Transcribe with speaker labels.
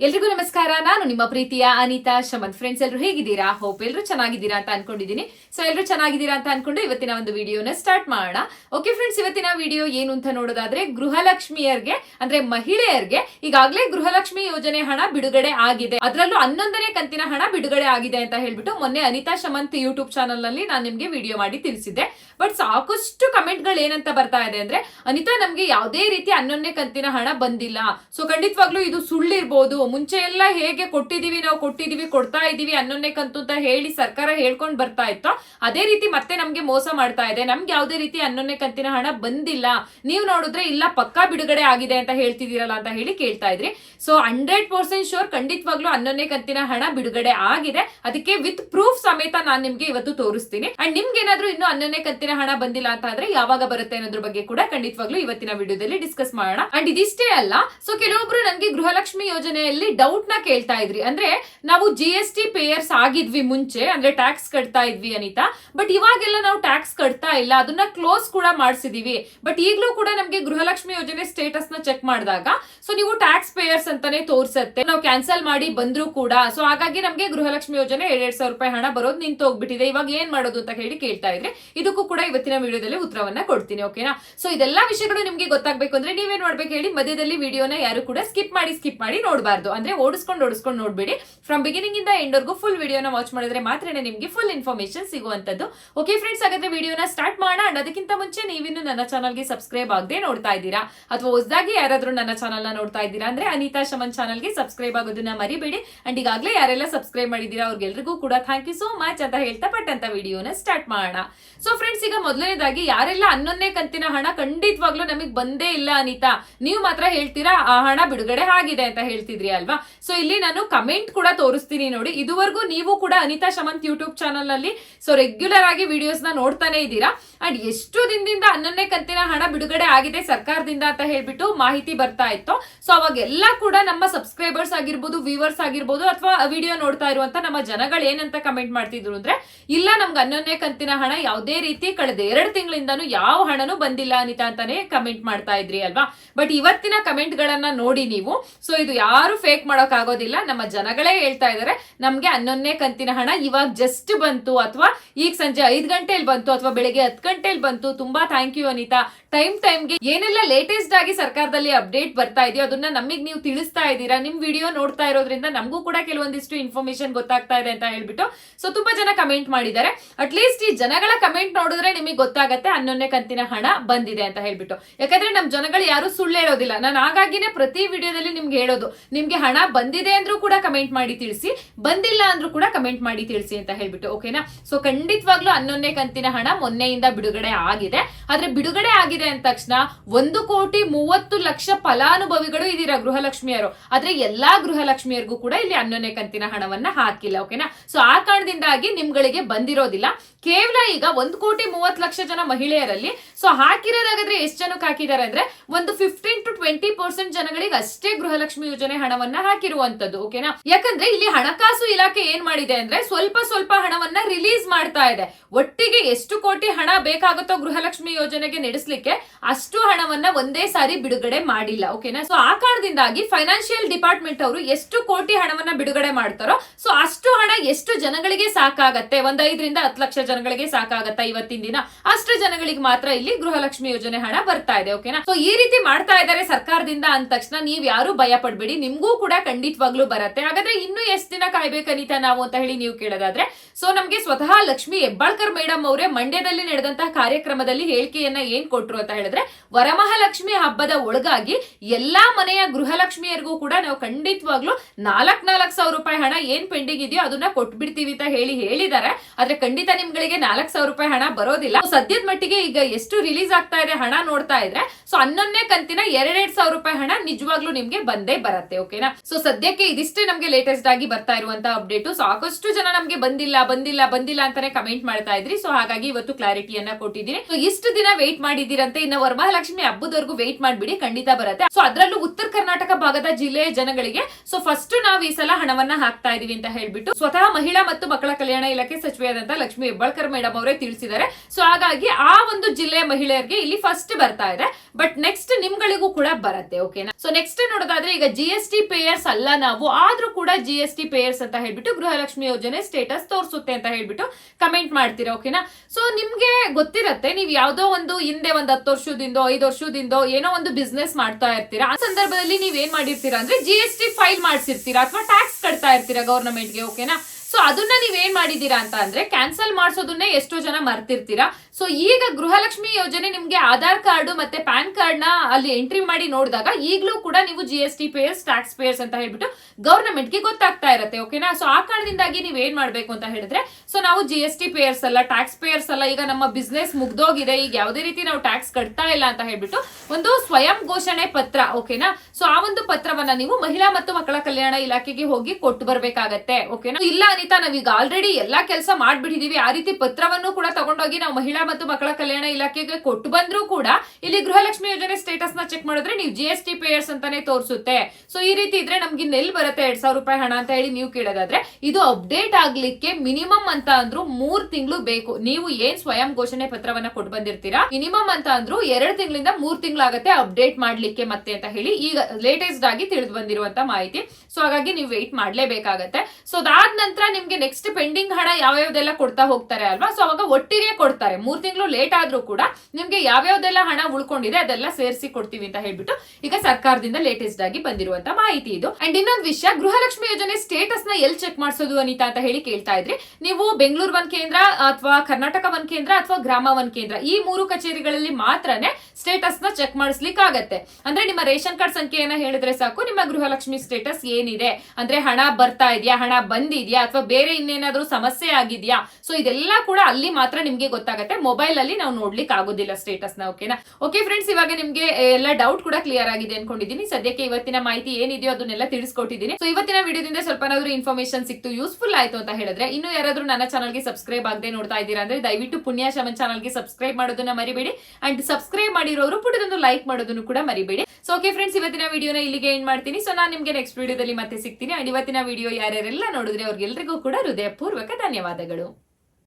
Speaker 1: ಎಲ್ರಿಗೂ ನಮಸ್ಕಾರ. ನಾನು ನಿಮ್ಮ ಪ್ರೀತಿಯ ಅನಿತಾ ಶಮಂತ್. ಫ್ರೆಂಡ್ಸ್ ಎಲ್ಲರೂ ಹೇಗಿದ್ದೀರಾ? ಹೋಪ್ ಎಲ್ಲರೂ ಚೆನ್ನಾಗಿದ್ದೀರಾ ಅಂತ ಅನ್ಕೊಂಡಿದ್ದೀನಿ. ಸೊ ಎಲ್ಲರೂ ಚೆನ್ನಾಗಿದ್ದೀರಾ ಅಂತ ಅನ್ಕೊಂಡು ಇವತ್ತಿನ ಒಂದು ವಿಡಿಯೋನ ಸ್ಟಾರ್ಟ್ ಮಾಡೋಣ. ಓಕೆ ಫ್ರೆಂಡ್ಸ್ ಇವತ್ತಿನ ವಿಡಿಯೋ ಏನು ಅಂತ ನೋಡೋದಾದ್ರೆ ಗೃಹಲಕ್ಷ್ಮಿಯರ್ಗೆ, ಅಂದ್ರೆ ಮಹಿಳೆಯರಿಗೆ ಈಗಾಗಲೇ ಗೃಹಲಕ್ಷ್ಮಿ ಯೋಜನೆ ಹಣ ಬಿಡುಗಡೆ ಆಗಿದೆ. ಅದರಲ್ಲೂ ಹನ್ನೊಂದನೇ ಕಂತಿನ ಹಣ ಬಿಡುಗಡೆ ಆಗಿದೆ ಅಂತ ಹೇಳ್ಬಿಟ್ಟು ಮೊನ್ನೆ ಅನಿತಾ ಶಮಂತ್ ಯೂಟ್ಯೂಬ್ ಚಾನಲ್ನಲ್ಲಿ ನಾನು ನಿಮ್ಗೆ ವಿಡಿಯೋ ಮಾಡಿ ತಿಳಿಸಿದ್ದೆ. ಬಟ್ ಸಾಕಷ್ಟು ಕಮೆಂಟ್ಗಳು ಏನಂತ ಬರ್ತಾ ಇದೆ ಅಂದ್ರೆ, ಅನಿತಾ, ನಮ್ಗೆ ಯಾವುದೇ ರೀತಿ ಹನ್ನೊಂದನೇ ಕಂತಿನ ಹಣ ಬಂದಿಲ್ಲ. ಸೊ ಖಂಡಿತವಾಗ್ಲೂ ಇದು ಸುಳ್ಳಿರ್ಬೋದು. ಮುಂಚೆ ಎಲ್ಲ ಹೇಗೆ ಕೊಟ್ಟಿದೀವಿ, ನಾವು ಕೊಟ್ಟಿದೀವಿ, ಕೊಡ್ತಾ ಇದೀವಿ ಹನ್ನೊಂದನೇ ಕಂತು ಅಂತ ಹೇಳಿ ಸರ್ಕಾರ ಹೇಳ್ಕೊಂಡ್ ಬರ್ತಾ ಇತ್ತು. ಅದೇ ರೀತಿ ಮತ್ತೆ ನಮ್ಗೆ ಮೋಸ ಮಾಡ್ತಾ ಇದೆ. ನಮ್ಗೆ ಯಾವುದೇ ರೀತಿ ಹನ್ನೊಂದನೇ ಕಂತಿನ ಹಣ ಬಂದಿಲ್ಲ. ನೀವು ನೋಡಿದ್ರೆ ಇಲ್ಲ, ಪಕ್ಕಾ ಬಿಡುಗಡೆ ಆಗಿದೆ ಅಂತ ಹೇಳ್ತಿದ್ದೀರಲ್ಲ ಅಂತ ಹೇಳಿ ಕೇಳ್ತಾ ಇದ್ರಿ. ಸೊ ಹಂಡ್ರೆಡ್ ಪರ್ಸೆಂಟ್ ಶೋರ್ ಖಂಡಿತವಾಗ್ಲೂ ಹನ್ನೊಂದನೇ ಕಂತಿನ ಹಣ ಬಿಡುಗಡೆ ಆಗಿದೆ. ಅದಕ್ಕೆ ವಿತ್ ಪ್ರೂಫ್ ಸಮೇತ ನಾನು ನಿಮ್ಗೆ ಇವತ್ತು ತೋರಿಸ್ತೀನಿ. ಅಂಡ್ ನಿಮ್ಗೆ ಏನಾದ್ರೂ ಇನ್ನು ಹನ್ನೊಂದನೇ ಕಂತಿನ ಹಣ ಬಂದಿಲ್ಲ ಅಂತ ಆದ್ರೆ ಯಾವಾಗ ಬರುತ್ತೆ ಅನ್ನೋದ್ರ ಬಗ್ಗೆ ಕೂಡ ಖಂಡಿತವಾಗ್ಲೂ ಇವತ್ತಿನ ವಿಡಿಯೋದಲ್ಲಿ ಡಿಸ್ಕಸ್ ಮಾಡೋಣ. ಅಂಡ್ ಇದಿಷ್ಟೇ ಅಲ್ಲ ಸೊ ಕೆಲವೊಬ್ರು ನನಗೆ ಗೃಹಲಕ್ಷ್ಮಿ ಯೋಜನೆಯಲ್ಲಿ ಡೌಟ್ನ ಕೇಳ್ತಾ ಇದ್ರಿ. ಅಂದ್ರೆ ನಾವು ಜಿ ಎಸ್ ಟಿ ಪೇಯರ್ಸ್ ಆಗಿದ್ವಿ ಮುಂಚೆ, ಅಂದ್ರೆ ಟ್ಯಾಕ್ಸ್ ಕಟ್ತಾ ಇದ್ವಿ ಅನಿತಾ ಬಟ್ ಇವಾಗೆಲ್ಲ ನಾವು ಟ್ಯಾಕ್ಸ್ ಕಟ್ತಾ ಇಲ್ಲ, ಅದನ್ನ ಕ್ಲೋಸ್ ಕೂಡ ಮಾಡಿಸಿದೀವಿ. ಬಟ್ ಈಗಲೂ ಕೂಡ ನಮಗೆ ಗೃಹಲಕ್ಷ್ಮಿ ಯೋಜನೆ ಸ್ಟೇಟಸ್ನ ಚೆಕ್ ಮಾಡಿದಾಗ ಸೊ ನೀವು ಟ್ಯಾಕ್ಸ್ ಪೇಯರ್ಸ್ ಅಂತಾನೆ ತೋರ್ಸತ್ತೆ. ನಾವು ಕ್ಯಾನ್ಸಲ್ ಮಾಡಿ ಬಂದ್ರು ಕೂಡ ಸೊ ಹಾಗಾಗಿ ನಮಗೆ ಗೃಹಲಕ್ಷ್ಮಿ ಯೋಜನೆ ಎರಡ್ ಸಾವಿರ ರೂಪಾಯಿ ಹಣ ಬರೋದು ನಿಂತು ಹೋಗ್ಬಿಟ್ಟಿದೆ ಇವಾಗ ಏನ್ ಮಾಡೋದು ಅಂತ ಹೇಳಿ ಕೇಳ್ತಾ ಇದ್ರೆ, ಇದಕ್ಕೂ ಕೂಡ ಇವತ್ತಿನ ವಿಡಿಯೋದಲ್ಲಿ ಉತ್ತರವನ್ನ ಕೊಡ್ತೀನಿ ಓಕೆನಾ ಸೊ ಇದೆಲ್ಲಾ ವಿಷಯಗಳು ನಿಮಗೆ ಗೊತ್ತಾಗಬೇಕು ಅಂದ್ರೆ ನೀವೇನ್ ಮಾಡ್ಬೇಕು ಹೇಳಿ. ಮಧ್ಯದಲ್ಲಿ ವಿಡಿಯೋನ ಯಾರು ಕೂಡ ಸ್ಕಿಪ್ ಮಾಡಿ ಸ್ಕಿಪ್ ಮಾಡಿ ನೋಡಬಾರ್ದು. ಅಂದ್ರೆ ಓಡಿಸ್ಕೊಂಡು ಓಡಿಸ್ಕೊಂಡು ನೋಡ್ಬೇಡಿ. ಫ್ರಮ್ ಬಿಗಿನಿಂಗ್ ಇಂದ ಎಂಡ್ ವರ್ಗು ಫುಲ್ ವಿಡಿಯೋನ ವಾಚ್ ಮಾಡಿದ್ರೆ ಮಾತ್ರ ನಿಮ್ಗೆ ಫುಲ್ ಇನ್ಫಾರ್ಮೇಶನ್ ಸಿಗುವಂತದ್ದು ಓಕೆ ಫ್ರೆಂಡ್ಸ್ ಹಾಗಾದ್ರೆ ವಿಡಿಯೋನ ಸ್ಟಾರ್ಟ್ ಮಾಡೋಣ. ಅಂಡ್ ಅದಕ್ಕಿಂತ ಮುಂಚೆ ನೀವಿನ್ನು ನನ್ನ ಚಾನಲ್ಗೆ ಸಬ್ಸ್ಕ್ರೈಬ್ ಆಗದೆ ನೋಡ್ತಾ ಇದ್ದೀರಾ? ಅಥವಾ ಹೊಸದಾಗಿ ಯಾರಾದ್ರೂ ನನ್ನ ಚಾನಲ್ನ ನೋಡ್ತಾ ಇದ್ದೀರಾ ಅಂದ್ರೆ ಅನಿತಾ ಶಮನ್ ಚಾನಲ್ಗೆ ಸಬ್ಸ್ಕ್ರೈಬ್ ಆಗೋದನ್ನ ಮರಿಬೇಡಿ. ಅಂಡ್ ಈಗಾಗಲೇ ಯಾರೆಲ್ಲ ಸಬ್ಸ್ಕ್ರೈಬ್ ಮಾಡಿದ್ದೀರಾ ಅವ್ರಿಗೆಲ್ರಿಗೂ ಕೂಡ ಥ್ಯಾಂಕ್ ಯು ಸೋ ಮಚ್ ಅಂತ ಹೇಳ್ತಾ ಪಟ್ಟಂತ ವಿಡಿಯೋನ ಸ್ಟಾರ್ಟ್ ಮಾಡೋಣ. ಸೊ ಫ್ರೆಂಡ್ಸ್ ಈಗ ಮೊದಲನೇದಾಗಿ ಯಾರೆಲ್ಲ ಹನ್ನೊಂದನೇ ಕಂತಿನ ಹಣ ಖಂಡಿತವಾಗ್ಲೂ ನಮಗೆ ಬಂದೇ ಇಲ್ಲ ಅನಿತಾ. ನೀವು ಮಾತ್ರ ಹೇಳ್ತೀರಾ, ಆ ಹಣ ಬಿಡುಗಡೆ ಆಗಿದೆ ಅಂತ ಹೇಳ್ತಿದ್ರಿ ಅಲ್ವಾ? ಸೊ ಇಲ್ಲಿ ನಾನು ಕಮೆಂಟ್ ಕೂಡ ತೋರಿಸ್ತೀನಿ ನೋಡಿ. ಇದುವರೆಗೂ ನೀವು ಕೂಡ ಅನಿತಾ ಶಮಂತ್ ಯೂಟ್ಯೂಬ್ ಚಾನಲ್ ಅಲ್ಲಿ ಸೊ ರೆಗ್ಯುಲರ್ ಆಗಿ ವಿಡಿಯೋಸ್ನ ನೋಡ್ತಾನೆ ಇದ್ದೀರಾ? ಅಂಡ್ ಎಷ್ಟು ದಿನದಿಂದ ಹನ್ನೊಂದನೇ ಕಂತಿನ ಹಣ ಬಿಡುಗಡೆ ಆಗಿದೆ ಸರ್ಕಾರದಿಂದ ಅಂತ ಹೇಳ್ಬಿಟ್ಟು ಮಾಹಿತಿ ಬರ್ತಾ ಇತ್ತು. ಸೊ ಅವಾಗೆಲ್ಲ ಕೂಡ ನಮ್ಮ ಸಬ್ಸ್ಕ್ರೈಬರ್ಸ್ ಆಗಿರ್ಬೋದು ವ್ಯೂವರ್ಸ್ ಆಗಿರ್ಬೋದು ಅಥವಾ ವಿಡಿಯೋ ನೋಡ್ತಾ ಇರುವಂತ ನಮ್ಮ ಜನಗಳು ಏನಂತ ಕಮೆಂಟ್ ಮಾಡ್ತಿದ್ರು ಅಂದ್ರೆ, ಇಲ್ಲ, ನಮ್ಗೆ ಹನ್ನೊಂದನೇ ಕಂತಿನ ಹಣ ಯಾವುದೇ ರೀತಿ ಕಳೆದ ಎರಡು ತಿಂಗಳಿಂದಾನು ಯಾವ ಹಣನೂ ಬಂದಿಲ್ಲ ಅನಿತಾ ಅಂತಾನೆ ಕಮೆಂಟ್ ಮಾಡ್ತಾ ಇದ್ರಿ ಅಲ್ವಾ? ಬಟ್ ಇವತ್ತಿನ ಕಮೆಂಟ್ ಗಳನ್ನ ನೋಡಿ ನೀವು. ಸೊ ಇದು ಯಾರು ಫೇಕ್ ಮಾಡೋಕ್ ಆಗೋದಿಲ್ಲ ನಮ್ಮ ಜನಗಳೇ ಹೇಳ್ತಾ ಇದಾರೆ, ನಮ್ಗೆ ಹನ್ನೊಂದನೇ ಕಂತಿನ ಹಣ ಇವಾಗ ಜಸ್ಟ್ ಬಂತು ಅಥವಾ ಈಗ ಸಂಜೆ ಐದ್ ಗಂಟೆಲಿ ಬಂತು ಅಥವಾ ಬೆಳಿಗ್ಗೆ ಹತ್ತು ಗಂಟೆಲಿ ಬಂತು. ತುಂಬಾ ಥ್ಯಾಂಕ್ ಯು ಅನಿತಾ. ಟೈಮ್ ಟೈಮ್ಗೆ ಏನೆಲ್ಲ ಲೇಟೆಸ್ಟ್ ಆಗಿ ಸರ್ಕಾರದಲ್ಲಿ ಅಪ್ಡೇಟ್ ಬರ್ತಾ ಇದೆಯೋ ಅದನ್ನ ನಮಗೆ ನೀವು ತಿಳಿಸ್ತಾ ಇದ್ದೀರಾ? ನಿಮ್ ವಿಡಿಯೋ ನೋಡ್ತಾ ಇರೋದ್ರಿಂದ ನಮಗೂ ಕೂಡ ಕೆಲವೊಂದಿಷ್ಟು ಇನ್ಫಾರ್ಮೇಶನ್ ಗೊತ್ತಾಗ್ತಾ ಇದೆ ಅಂತ ಹೇಳ್ಬಿಟ್ಟು. ಸೊ ತುಂಬಾ ಜನ ಕಮೆಂಟ್ ಮಾಡಿದ್ದಾರೆ. ಅಟ್ಲೀಸ್ಟ್ ಈ ಜನಗಳ ಕಮೆಂಟ್ ನೋಡಿದ್ರೆ ನಿಮಗೆ ಗೊತ್ತಾಗತ್ತೆ ಹನ್ನೊಂದನೇ ಕಂತಿನ ಹಣ ಬಂದಿದೆ ಅಂತ ಹೇಳ್ಬಿಟ್ಟು. ಯಾಕಂದ್ರೆ ನಮ್ ಜನಗಳು ಯಾರು ಸುಳ್ಳು ಹೇಳೋದಿಲ್ಲ. ನಾನು ಹಾಗಾಗಿನೇ ಪ್ರತಿ ವಿಡಿಯೋದಲ್ಲಿ ನಿಮ್ಗೆ ಹೇಳೋದು. ನಿಮ್ಗೆ ಹಣ ಬಂದಿದೆ ಅಂದ್ರೂ ಕೂಡ ಕಮೆಂಟ್ ಮಾಡಿ ತಿಳಿಸಿ, ಬಂದಿಲ್ಲ ಅಂದ್ರೂ ಕೂಡ ಕಮೆಂಟ್ ಮಾಡಿ ತಿಳಿಸಿ ಅಂತ ಹೇಳ್ಬಿಟ್ಟು ಓಕೆನಾ ಸೊ ಖಂಡಿತವಾಗ್ಲೂ ಹನ್ನೊಂದನೇ ಕಂತಿನ ಹಣ ಮೊನ್ನೆಯಿಂದ ಬಿಡುಗಡೆ ಆಗಿದೆ. ಆದ್ರೆ ಬಿಡುಗಡೆ ಆಗಿದೆ ಅಂದ ತಕ್ಷಣ ಒಂದು ಕೋಟಿ ಮೂವತ್ತು ಲಕ್ಷ ಫಲಾನುಭವಿಗಳು ಇದೀರಾ ಗೃಹಲಕ್ಷ್ಮಿಯರು? ಆದ್ರೆ ಎಲ್ಲಾ ಗೃಹಲಕ್ಷ್ಮಿಯರಿಗೂ ಕೂಡ ಇಲ್ಲಿ ಹನ್ನೊಂದನೇ ಕಂತಿನ ಹಣವನ್ನ ಹಾಕಿಲ್ಲ ಓಕೆನಾ ಸೊ ಆ ಕಾರಣದಿಂದಾಗಿ ನಿಮ್ಗಳಿಗೆ ಬಂದಿರೋದಿಲ್ಲ. ಕೇವಲ ಈಗ ಒಂದು ಕೋಟಿ ಮೂವತ್ತು ಲಕ್ಷ ಜನ ಮಹಿಳೆಯರಲ್ಲಿ ಸೊ ಹಾಕಿರೋದಾಗಾದ್ರೆ ಎಷ್ಟು ಜನಕ್ಕೆ ಹಾಕಿದ್ದಾರೆ ಅಂದ್ರೆ, ಒಂದು ಫಿಫ್ಟೀನ್ ಟು ಟ್ವೆಂಟಿ ಪರ್ಸೆಂಟ್ ಜನಗಳಿಗೆ ಅಷ್ಟೇ ಗೃಹಲಕ್ಷ್ಮಿ ಯೋಜನೆ ಹಣವನ್ನ ಹಾಕಿರುವಂತದ್ದು ಓಕೆನಾ ಯಾಕಂದ್ರೆ ಇಲ್ಲಿ ಹಣಕಾಸು ಇಲಾಖೆ ಏನ್ ಮಾಡಿದೆ ಅಂದ್ರೆ ಸ್ವಲ್ಪ ಸ್ವಲ್ಪ ಹಣವನ್ನ ರಿಲೀಸ್ ಮಾಡ್ತಾ ಇದೆ. ಒಟ್ಟಿಗೆ ಎಷ್ಟು ಕೋಟಿ ಹಣ ಬೇಕಾಗುತ್ತೋ ಗೃಹಲಕ್ಷ್ಮಿ ಯೋಜನೆಗೆ ನಡೆಸಲಿಕ್ಕೆ ಅಷ್ಟು ಹಣವನ್ನ ಒಂದೇ ಸಾರಿ ಬಿಡುಗಡೆ ಮಾಡಿಲ್ಲ ಓಕೆನಾ ಸೊ ಆ ಕಾರಣದಿಂದಾಗಿ ಫೈನಾನ್ಷಿಯಲ್ ಡಿಪಾರ್ಟ್ಮೆಂಟ್ ಅವರು ಎಷ್ಟು ಕೋಟಿ ಹಣವನ್ನ ಬಿಡುಗಡೆ ಮಾಡ್ತಾರೋ ಸೊ ಅಷ್ಟು ಹಣ ಎಷ್ಟು ಜನಗಳಿಗೆ ಸಾಕಾಗತ್ತೆ? ಒಂದ್ ಐದರಿಂದ ಹತ್ತು ಲಕ್ಷ ಜನಗಳಿಗೆ ಸಾಕಾಗತ್ತೆ ಇವತ್ತಿನ ದಿನ? ಅಷ್ಟು ಜನಗಳಿಗೆ ಮಾತ್ರ ಇಲ್ಲಿ ಗೃಹಲಕ್ಷ್ಮಿ ಯೋಜನೆ ಹಣ ಬರ್ತಾ ಇದೆ ಓಕೆನಾ ಸೊ ಈ ರೀತಿ ಮಾಡ್ತಾ ಇದ್ದಾರೆ ಸರ್ಕಾರದಿಂದ ಅಂದ ತಕ್ಷಣ ನೀವ್ ಯಾರು ಭಯ ಪಡ್ಬೇಡಿ ನಿಮ್ಗೂ ಕೂಡ ಖಂಡಿತವಾಗ್ಲೂ ಬರತ್ತೆ. ಹಾಗಾದ್ರೆ ಇನ್ನು ಎಷ್ಟು ದಿನ ಕಾಯ್ಬೇಕನಿತಾ ನಾವು ಅಂತ ಹೇಳಿ ನೀವು ಕೇಳೋದಾದ್ರೆ, ಸೊ ನಮ್ಗೆ ಸ್ವತಃ ಲಕ್ಷ್ಮಿ ಹೆಬ್ಬಾಳ್ಕರ್ ಮೇಡಮ್ ಅವರೇ ಮಂಡ್ಯದಲ್ಲಿ ನಡೆದಂತಹ ಕಾರ್ಯಕ್ರಮದಲ್ಲಿ ಹೇಳಿಕೆಯನ್ನ ಏನ್ ಕೊಟ್ರು ಅಂತ ಹೇಳಿದ್ರೆ, ವರಮಹಾಲಕ್ಷ್ಮಿ ಹಬ್ಬದ ಒಳಗಾಗಿ ಎಲ್ಲಾ ಮನೆಯ ಗೃಹಲಕ್ಷ್ಮಿಯರಿಗೂ ಕೂಡ ನಾವು ಖಂಡಿತವಾಗ್ಲೂ ನಾಲ್ಕ್ ನಾಲ್ಕ್ ಸಾವಿರ ರೂಪಾಯಿ ಹಣ ಏನ್ ಪೆಂಡಿಂಗ್ ಇದೆಯೋ ಅದನ್ನ ಕೊಟ್ಬಿಡ್ತೀವಿ ಅಂತ ಹೇಳಿ ಹೇಳಿದ್ದಾರೆ ಆದ್ರೆ ಖಂಡಿತ ನಿಮ್ಗಳಿಗೆ ನಾಲ್ಕ್ ಸಾವಿರ ರೂಪಾಯಿ ಹಣ ಬರೋದಿಲ್ಲ. ಸದ್ಯದ ಮಟ್ಟಿಗೆ ಈಗ ಎಷ್ಟು ರಿಲೀಸ್ ಆಗ್ತಾ ಇದೆ ಹಣ ನೋಡ್ತಾ ಇದ್ರೆ, ಸೊ ಹನ್ನೊಂದನೇ ಕಂತಿನ ಎರಡೆರಡ್ ಸಾವಿರ ರೂಪಾಯಿ ಹಣ ನಿಜವಾಗ್ಲೂ ನಿಮ್ಗೆ ಬಂದೇ ಬರತ್ತೆ, ಓಕೆನಾ? ಸೊ ಸದ್ಯಕ್ಕೆ ಇದಿಷ್ಟೇ ನಮ್ಗೆ ಲೇಟೆಸ್ಟ್ ಆಗಿ ಬರ್ತಾ ಇರುವಂತ ಅಪ್ಡೇಟ್ ಸಾಕಷ್ಟು ಜನ ನಮ್ಗೆ ಬಂದಿಲ್ಲ ಬಂದಿಲ್ಲ ಬಂದಿಲ್ಲ ಅಂತಾನೆ ಕಮೆಂಟ್ ಮಾಡ್ತಾ ಇದ್ರಿ. ಸೊ ಹಾಗಾಗಿ ಇವತ್ತು ಕ್ಲಾರಿಟಿಯನ್ನ ಕೊಟ್ಟಿದ್ದೀನಿ. ಸೊ ಇಷ್ಟು ದಿನ ವೇಟ್ ಮಾಡಿದಿರಂತೆ ಇನ್ನು ವರಮಹಾಲಕ್ಷ್ಮಿ ಹಬ್ಬದವರೆಗೂ ವೇಟ್ ಮಾಡ್ಬಿಡಿ, ಖಂಡಿತ ಬರುತ್ತೆ. ಸೊ ಅದರಲ್ಲೂ ಉತ್ತರ ಕರ್ನಾಟಕ ಭಾಗದ ಜಿಲ್ಲೆಯ ಜನಗಳಿಗೆ ಸೊ ಫಸ್ಟ್ ನಾವು ಈ ಸಲ ಹಣವನ್ನ ಹಾಕ್ತಾ ಇದೀವಿ ಅಂತ ಹೇಳ್ಬಿಟ್ಟು, ಸ್ವತಃ ಮಹಿಳಾ ಮತ್ತು ಮಕ್ಕಳ ಕಲ್ಯಾಣ ಇಲಾಖೆ ಸಚಿವೆಯಾದಂತ ಲಕ್ಷ್ಮಿ ಹೆಬ್ಬಾಳ್ಕರ್ ಮೇಡಮ್ ಅವರೇ ತಿಳಿಸಿದ್ದಾರೆ. ಸೊ ಹಾಗಾಗಿ ಆ ಒಂದು ಜಿಲ್ಲೆಯ ಮಹಿಳೆಯರಿಗೆ ಇಲ್ಲಿ ಫಸ್ಟ್ ಬರ್ತಾ ಇದೆ. ಬಟ್ ನೆಕ್ಸ್ಟ್ ನಿಮ್ಗಳಿಗೂ ಕೂಡ ಬರುತ್ತೆ ಓಕೆನಾ ಸೊ ನೆಕ್ಸ್ಟ್ ನೋಡೋದಾದ್ರೆ ಈಗ ಜಿ ಎಸ್ ಟಿ ಪೇಯರ್ಸ್ ಅಲ್ಲ ನಾವು, ಆದ್ರೂ ಕೂಡ ಜಿ ಎಸ್ ಟಿ ಪೇಯರ್ಸ್ ಅಂತ ಹೇಳ್ಬಿಟ್ಟು ಗೃಹಲಕ್ಷ್ಮಿ ಯೋಜನೆ ಸ್ಟೇಟಸ್ ತೋರಿಸುತ್ತೆ ಅಂತ ಹೇಳ್ಬಿಟ್ಟು ಕಮೆಂಟ್ ಮಾಡ್ತೀರಾ ಓಕೆನಾ ಸೊ ನಿಮ್ಗೆ ಗೊತ್ತಿರತ್ತೆ, ನೀವು ಯಾವ್ದೋ ಒಂದು ಹಿಂದೆ ಒಂದ್ ಹತ್ತು ವರ್ಷದಿಂದೋ, ಐದು ವರ್ಷದಿಂದೋ ಏನೋ ಒಂದು ಬಿಸ್ನೆಸ್ ಮಾಡ್ತಾ ಇರ್ತೀರಾ. ಆ ಸಂದರ್ಭದಲ್ಲಿ ನೀವ್ ಏನ್ ಮಾಡಿರ್ತೀರಾ ಅಂದ್ರೆ ಜಿ ಎಸ್ ಟಿ ಫೈಲ್ ಮಾಡ್ಸಿರ್ತೀರಾ ಅಥವಾ ಟ್ಯಾಕ್ಸ್ ಕಟ್ತಾ ಇರ್ತೀರಾ ಗೌರ್ಮೆಂಟ್ಗೆ ಓಕೆನಾ ಸೊ ಅದನ್ನ ನೀವೇನ್ ಮಾಡಿದೀರಾ ಅಂತ ಅಂದ್ರೆ ಕ್ಯಾನ್ಸಲ್ ಮಾಡಿಸೋದನ್ನೇ ಎಷ್ಟೋ ಜನ ಮರ್ತಿರ್ತೀರಾ. ಸೊ ಈಗ ಗೃಹಲಕ್ಷ್ಮಿ ಯೋಜನೆ ನಿಮ್ಗೆ ಆಧಾರ್ ಕಾರ್ಡ್ ಮತ್ತೆ ಪ್ಯಾನ್ ಕಾರ್ಡ್ನ ಅಲ್ಲಿ ಎಂಟ್ರಿ ಮಾಡಿ ನೋಡಿದಾಗ, ಈಗಲೂ ಕೂಡ ನೀವು G S T payers tax payers ಅಂತ ಹೇಳ್ಬಿಟ್ಟು ಗವರ್ನಮೆಂಟ್ಗೆ ಗೊತ್ತಾಗ್ತಾ ಇರತ್ತೆ ಓಕೆನಾ ಸೊ ಆ ಕಾರಣದಿಂದಾಗಿ ನೀವ್ ಏನ್ ಮಾಡ್ಬೇಕು ಅಂತ ಹೇಳಿದ್ರೆ ಸೊ ನಾವು ಜಿ ಎಸ್ ಟಿ ಪೇಯರ್ಸ್ ಅಲ್ಲ ಟ್ಯಾಕ್ಸ್ ಪೇಯರ್ಸ್ ಅಲ್ಲ, ಈಗ ನಮ್ಮ ಬಿಸ್ನೆಸ್ ಮುಗ್ದೋಗಿದೆ, ಈಗ ಯಾವುದೇ ರೀತಿ ನಾವು ಟ್ಯಾಕ್ಸ್ ಕಟ್ತಾ ಇಲ್ಲ ಅಂತ ಹೇಳ್ಬಿಟ್ಟು ಒಂದು ಸ್ವಯಂ ಘೋಷಣೆ ಪತ್ರ ಓಕೆನಾ ಸೊ ಆ ಒಂದು ಪತ್ರವನ್ನ ನೀವು ಮಹಿಳಾ ಮತ್ತು ಮಕ್ಕಳ ಕಲ್ಯಾಣ ಇಲಾಖೆಗೆ ಹೋಗಿ ಕೊಟ್ಟು ಬರ್ಬೇಕಾಗತ್ತೆ ಓಕೆನಾ ಇಲ್ಲ ಅನಿತಾ ನಾವೀಗ ಆಲ್ರೆಡಿ ಎಲ್ಲಾ ಕೆಲಸ ಮಾಡ್ಬಿಟ್ಟಿದೀವಿ. ಆ ರೀತಿ ಪತ್ರವನ್ನು ಕೂಡ ತಗೊಂಡೋಗಿ ನಾವು ಮಹಿಳಾ ಮತ್ತು ಮಕ್ಕಳ ಕಲ್ಯಾಣ ಇಲಾಖೆಗೆ ಕೊಟ್ಟು ಬಂದ್ರೂ ಕೂಡ ಇಲ್ಲಿ ಗೃಹಲಕ್ಷ್ಮಿ ಯೋಜನೆ ಸ್ಟೇಟಸ್ನ ಚೆಕ್ ಮಾಡಿದ್ರೆ ನೀವು ಜಿ ಎಸ್ ಟಿ ಪೇಯರ್ಸ್ ಅಂತಾನೆ ತೋರಿಸುತ್ತೆ. ಸೊ ಈ ರೀತಿ ಇದ್ರೆ ನಮ್ಗೆ ನೆಲ್ ಬರುತ್ತೆ ಎರಡ್ ಸಾವಿರ ರೂಪಾಯಿ ಹಣ ಅಂತ ಹೇಳಿ ನೀವು ಕೇಳೋದಾದ್ರೆ, ಇದು ಅಪ್ಡೇಟ್ ಆಗ್ಲಿಕ್ಕೆ ಮಿನಿಮಮ್ ಅಂತ ಅಂದ್ರು ಮೂರ್ ತಿಂಗಳು ಬೇಕು. ನೀವು ಏನ್ ಸ್ವಯಂ ಘೋಷಣೆ ಪತ್ರವನ್ನ ಕೊಟ್ಟು ಬಂದಿರ್ತೀರಾ? ಮಿನಿಮಮ್ ಅಂತ ಅಂದ್ರು ಎರಡ್ ತಿಂಗಳಿಂದ ಮೂರ್ ತಿಂಗಳಾಗತ್ತೆ ಅಪ್ಡೇಟ್ ಮಾಡ್ಲಿಕ್ಕೆ ಮತ್ತೆ ಅಂತ ಹೇಳಿ ಈಗ ಲೇಟೆಸ್ಟ್ ಆಗಿ ತಿಳಿದು ಬಂದಿರುವಂತ ಮಾಹಿತಿ. ಸೊ ಹಾಗಾಗಿ ನೀವು ವೆಯ್ಟ್ ಮಾಡ್ಲೇಬೇಕಾಗತ್ತೆ. ಸೊ ಅದಾದ ನಂತರ ನಿಮ್ಗೆ ನೆಕ್ಸ್ಟ್ ಪೆಂಡಿಂಗ್ ಹಣ ಯಾವ್ಯಾವ್ದೆಲ್ಲ ಕೊಡ್ತಾ ಹೋಗ್ತಾರೆ ಅಲ್ವಾ? ಸೊ ಅವಾಗ ಒಟ್ಟಿಗೆ ಕೊಡ್ತಾರೆ. ಮೂರ್ ತಿಂಗಳು ಲೇಟ್ ಆದ್ರೂ ಕೂಡ ನಿಮ್ಗೆ ಯಾವ್ಯಾವ್ದೆಲ್ಲ ಹಣ ಉಳ್ಕೊಂಡಿದೆ ಅದೆಲ್ಲ ಸೇರಿಸಿ ಕೊಡ್ತೀವಿ ಅಂತ ಹೇಳ್ಬಿಟ್ಟು ಈಗ ಸರ್ಕಾರದಿಂದ ಲೇಟೆಸ್ಟ್ ಆಗಿ ಬಂದಿರುವಂತ ಮಾಹಿತಿ ಇದು. ಅಂಡ್ ಇನ್ನೊಂದು ವಿಷಯ, ಗೃಹಲಕ್ಷ್ಮಿ ಯೋಜನೆ ಸ್ಟೇಟಸ್ನ ಎಲ್ಲಿ ಚೆಕ್ ಮಾಡಿಸೋದು ಅನಿತಾ ಅಂತ ಹೇಳಿ ಕೇಳ್ತಾ ಇದ್ರಿ. ನೀವು ಬೆಂಗಳೂರು ಒಂದ್ ಕೇಂದ್ರ ಅಥವಾ ಕರ್ನಾಟಕ ಒಂದ್ ಕೇಂದ್ರ ಅಥವಾ ಗ್ರಾಮ ಒಂದ್ ಕೇಂದ್ರ, ಈ ಮೂರು ಕಚೇರಿಗಳಲ್ಲಿ ಮಾತ್ರನೇ ಸ್ಟೇಟಸ್ನ ಚೆಕ್ ಮಾಡಿಸ್ಲಿಕ್ಕೆ ಆಗತ್ತೆ ಅಂದ್ರೆ ನಿಮ್ಮ ರೇಷನ್ ಕಾರ್ಡ್ ಸಂಖ್ಯೆಯನ್ನ ಹೇಳಿದ್ರೆ ಸಾಕು, ನಿಮ್ಮ ಗೃಹಲಕ್ಷ್ಮಿ ಸ್ಟೇಟಸ್ ಏನಿದೆ? ಅಂದ್ರೆ ಹಣ ಬರ್ತಾ ಇದೆಯಾ, ಹಣ ಬಂದಿದ್ಯಾ ಅಥವಾ ಬೇರೆ ಇನ್ನೇನಾದ್ರೂ ಸಮಸ್ಯೆ ಆಗಿದ್ಯಾ? ಸೊ ಇದೆಲ್ಲ ಕೂಡ ಅಲ್ಲಿ ಮಾತ್ರ ನಿಮ್ಗೆ ಗೊತ್ತಾಗುತ್ತೆ. ಮೊಬೈಲ್ ಅಲ್ಲಿ ನಾವು ನೋಡ್ಲಿಕ್ಕೆ ಆಗೋದಿಲ್ಲ ಸ್ಟೇಟಸ್ನ ಓಕೆನಾ ಓಕೆ ಫ್ರೆಂಡ್ಸ್ ಇವಾಗ ನಿಮ್ಗೆ ಎಲ್ಲ ಡೌಟ್ ಕೂಡ ಕ್ಲಿಯರ್ ಆಗಿದೆ ಅನ್ಕೊಂಡಿದ್ದೀನಿ. ಸದ್ಯಕ್ಕೆ ಇವತ್ತಿನ ಮಾಹಿತಿ ಏನಿದೆಯೋ ಅದನ್ನೆಲ್ಲ ತಿಳಿಸ್ಕೊಟ್ಟಿದ್ದೀನಿ. ಸೊ ಇವತ್ತಿನ ವಿಡಿಯೋದಿಂದ ಸ್ವಲ್ಪನಾದ್ರೂ ಇನ್ಫಾರ್ಮೇಶನ್ ಸಿಕ್ತು ಯೂಸ್ಫುಲ್ ಆಯ್ತು ಅಂತ ಹೇಳಿದ್ರೆ, ಇನ್ನು ಯಾರಾದ್ರೂ ನನ್ನ ಚಾನಲ್ಗೆ ಸಬ್ಸ್ಕ್ರೈಬ್ ಆಗದೆ ನೋಡ್ತಾ ಇದ್ದೀರಾ ಅಂದ್ರೆ ದಯವಿಟ್ಟು ಪುಣ್ಯ ಶಮನ್ ಚಾನಲ್ಗೆ ಸಬ್ಸ್ಕ್ರೈಬ್ ಮಾಡೋದನ್ನ ಮರಿಬೇಡಿ. ಅಂಡ್ ಸಬ್ಸ್ಕ್ರೈಬ್ ಮಾಡಿರೋರು ಪುಟದೊಂದು ಲೈಕ್ ಮಾಡೋದನ್ನು ಕೂಡ ಮರಿಬೇಡಿ. ಸೊ ಓಕೆ ಫ್ರೆಂಡ್ಸ್ ಇವತ್ತಿನ ವಿಡಿಯೋನ ಇಲ್ಲಿಗೆ ಏನ್ ಮಾಡ್ತೀನಿ. ಸೊ ನಾನು ನಿಮ್ಗೆ ನೆಕ್ಸ್ಟ್ ವಿಡಿಯೋದಲ್ಲಿ ಮತ್ತೆ ಸಿಗ್ತೀನಿ. ಅಂಡ್ ಇವತ್ತಿನ ವಿಡಿಯೋ ಯಾರ್ಯಾರೆಲ್ಲ ನೋಡಿದ್ರೆ ಅವ್ರಿಗೆಲ್ರಿಗೂ ಕೂಡ ಹೃದಯಪೂರ್ವಕ ಧನ್ಯವಾದಗಳು.